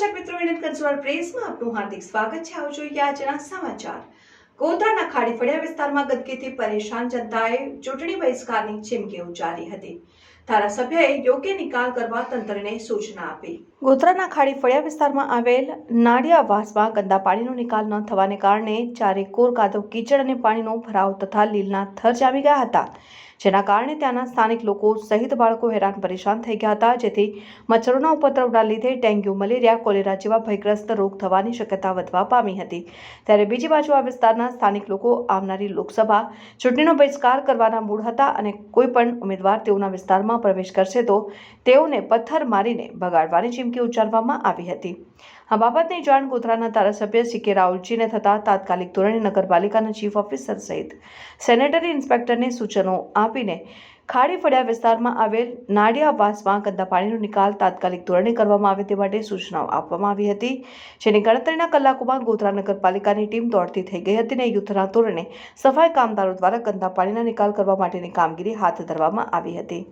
દર્શક મિત્રો વિનંત કંસવાલ પ્રેસમાં આપનું હાર્દિક સ્વાગત છે. આવો જોઈએ આજના સમાચાર. ગોધરાના ખાડી ફળિયા વિસ્તારમાં ગંદકીથી પરેશાન જનતાએ ચૂંટણી બહિષ્કારની ચીમકી ઉચ્ચારી હતી. ધારાસભ્યએ યોગ્ય નિકાલ કરવા તંત્રને સૂચના આપી. ગોધરાના ખાડી ફળિયા વિસ્તારમાં આવેલ નાડિયાવાસમાં ગંદા પાણીનો નિકાલ ન થવાને કારણે ચારે કોર કાદવ કીચડ અને પાણીનો ભરાવ તથા લીલના થર જામી ગયા હતા. જેના કારણે ત્યાંના સ્થાનિક લોકો સહિત બાળકો હેરાન પરેશાન થઈ ગયા હતા. જેથી મચ્છરોના ઉપદ્રવના લીધે ડેન્ગ્યુ, મલેરિયા, કોલેરા જેવા ભયગ્રસ્ત રોગ થવાની શક્યતા વધવા પામી હતી. ત્યારે બીજી બાજુ આ વિસ્તારના સ્થાનિક લોકો આવનારી લોકસભા ચૂંટણીનો બહિષ્કાર કરવાના મૂળ હતા અને કોઈ પણ ઉમેદવાર તેઓના વિસ્તારમાં પ્રવેશ કરશે તો તેઓને પથ્થર મારીને ભગાડવાની ચીમકી ઉચ્ચારવામાં આવી હતી. આ બાબતની જાણ ગોધરાના ધારાસભ્ય સી કે રાઉલજીને થતાં તાત્કાલિક ધોરણે નગરપાલિકાના ચીફ ઓફિસર સહિત સેનેટરી ઇન્સ્પેક્ટરને સૂચનો આપીને ખાડી ફળિયા વિસ્તારમાં આવેલ નાડિયાવાસમાં ગંદા પાણીનો નિકાલ તાત્કાલિક ધોરણે કરવામાં આવે તે માટે સૂચનાઓ આપવામાં આવી હતી, જેની ગણતરીના કલાકોમાં ગોધરા નગરપાલિકાની ટીમ દોડતી થઈ ગઈ હતી અને યુદ્ધના ધોરણે સફાઈ કામદારો દ્વારા ગંદા પાણીના નિકાલ કરવા માટેની કામગીરી હાથ ધરવામાં આવી હતી.